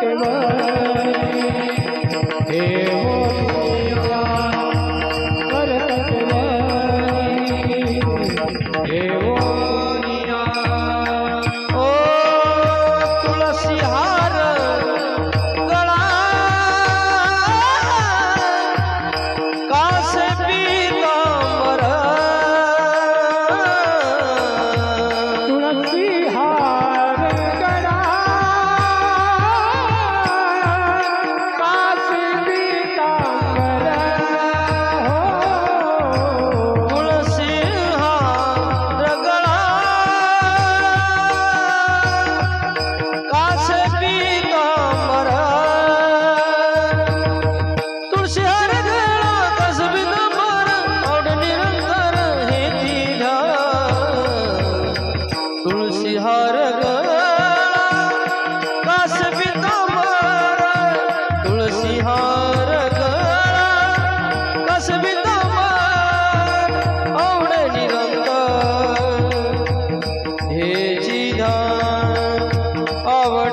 Come on.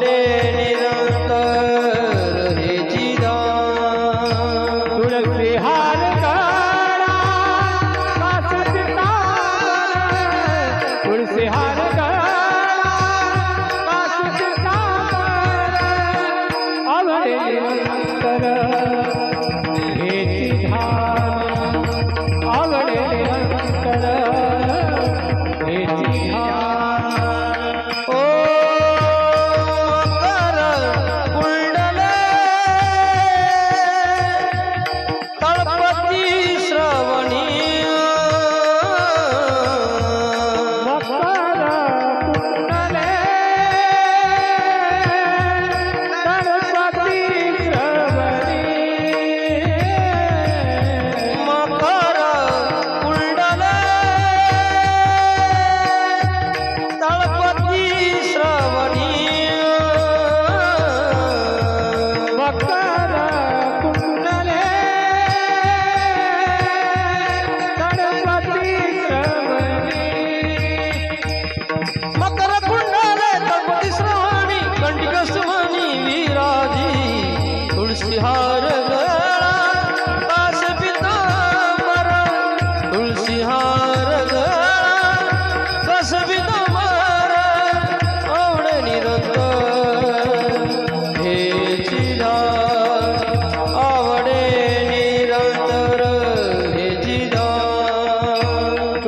ಕೊಂಡೇನಿರೋ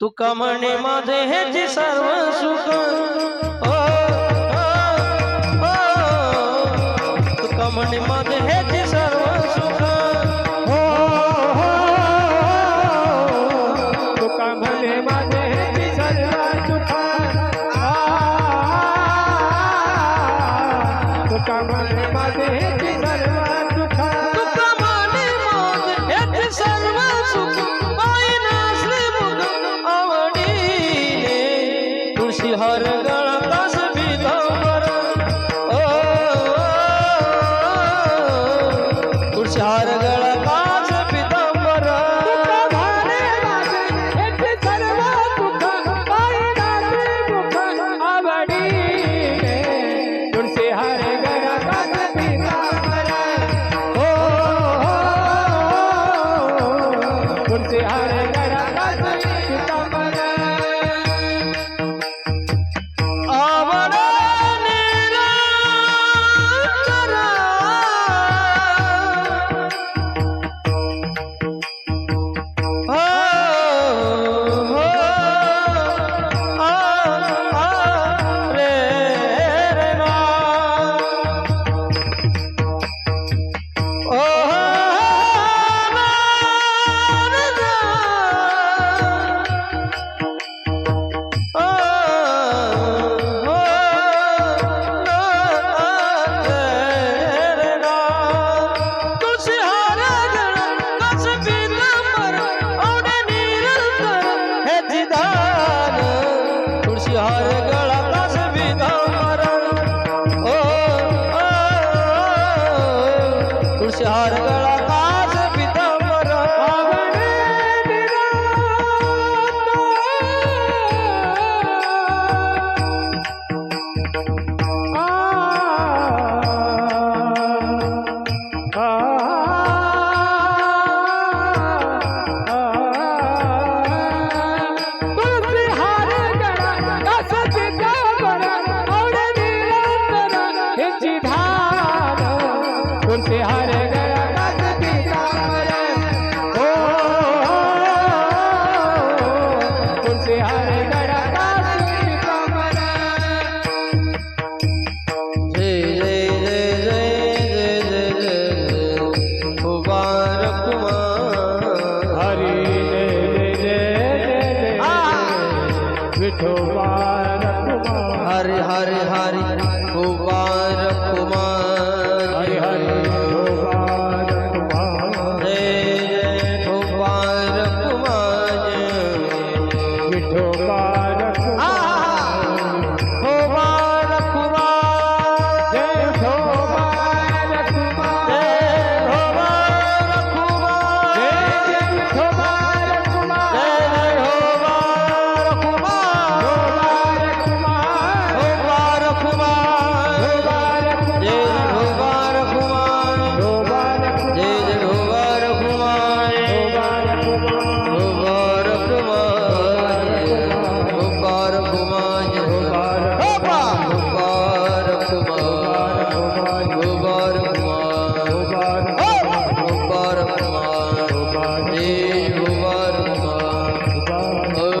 तुका म्हणे माझे ह्याचे सर्व सुख तुका म्हणे माझे ह्याचे हर तुळशीहार गळा तुळशी